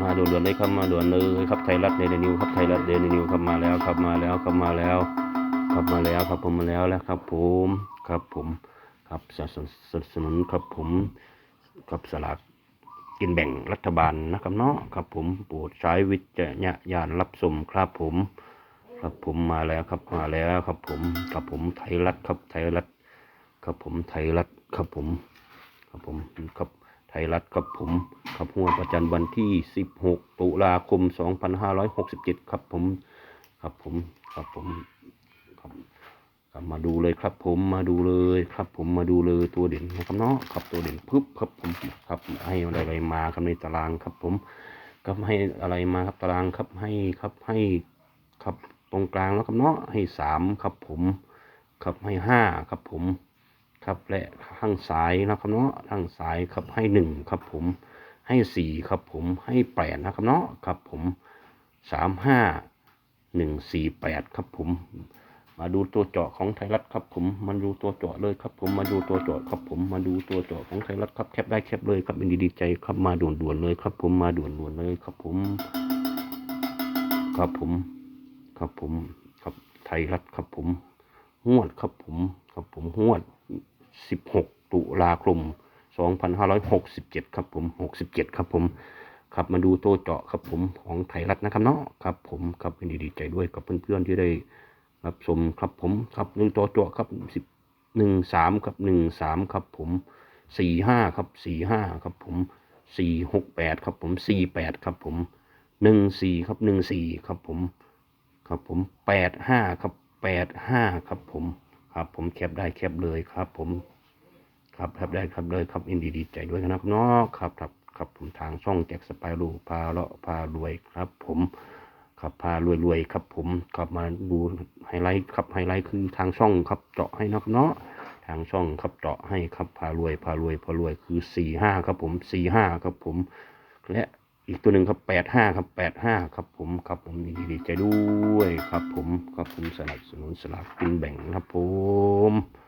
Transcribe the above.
มาด่วนๆเลยครับมาด่วนเลยครับไทยรัฐเดลินิวครับไทยรัฐเดลินิวครับมาแล้วครับมาแล้วครับมาแล้วครับมาแล้วครับผมมาแล้วแล้วครับผมครับผมครับสนับสนุนสนับครับผมครับสลากกินแบ่งรัฐบาลนะครับเนาะครับผมโปรดใช้วิจารณญาณรับชมครับผม ครับผมมาแล้วครับมาแล้วครับผมครับผมไทยรัฐครับไทยรัฐครับผมไทยรัฐครับผม ครับผมครับไทยรัฐครับผม ครับหัวประจันวันที่ 16 ตุลาคม 2567 ครับผม ครับผม ครับผมครับครับมาดูเลยครับผม มาดูเลยครับผม มาดูเลยตัวเด่นนะครับเนาะ ครับตัวเด่นปึ๊บครับผมครับให้อะไรมาครับในตารางครับผมครับให้อะไรมาครับตารางครับให้ครับให้ครับตรงกลางแล้วครับเนาะให้สามครับผม ครับให้ห้าครับผม ครับและข้างซ้ายนะครับเนาะข้างซ้ายครับให้หนึ่งครับผม ให้สี่ครับผมให้แปดนะครับเนาะครับผมสามห้าหนึ่งสี่แปดครับผม มาดูตัวเจาะของไทยรัฐครับผมมาดูตัวเจาะเลยครับผมมาดูตัวเจาะครับผมมาดูตัวเจาะของไทยรัฐครับแคปได้แคปเลยครับเป็นดีใจครับมาด่วนๆเลยครับผมมาด่วนๆเลยครับผม ครับผมครับผมครับไทยรัฐครับผมหวดครับผมครับผมหวด16ตุลาคม 2567 ครับผม 67 ครับผมครับมาดูตัวเจาะครับผมของไทยรัฐนะครับเนาะครับผมครับเป็นดีใจด้วยกับเพื่อนๆที่ได้รับชมครับผมครับดูตัวเจาะครับ10 1 3ครับ1 3ครับผม4 5ครับ4 5ครับผม4 6 8ครับผม4 8ครับผม1 4ครับ1 4ครับผมครับผม8 5ครับ8 5ครับผมครับผมแคปได้แคปเลยครับผม ครับแคปได้ครับเลยครับอินดีดีใจด้วยนะครับเนาะครับครับครับผมทางช่องแจ็คสไปรูพาเลาะพารวยครับ ผมครับพารวยรวยครับ ผมครับมาดูไฮไลท์ครับไฮไลท์คือทางช่องครับเจาะให้นะครับเนาะทางช่องครับเจาะให้ครับพารวยพารวยพารวยคือสี่ห้าครับ ผมสี่ห้าครับผม และอีกตัวหนึ่งครับแปดห้าครับแปดห้าครับผมครับผมยินดีใจด้วยครับ ผมครับผมสนับสนุนสลากกินแบ่งครับผม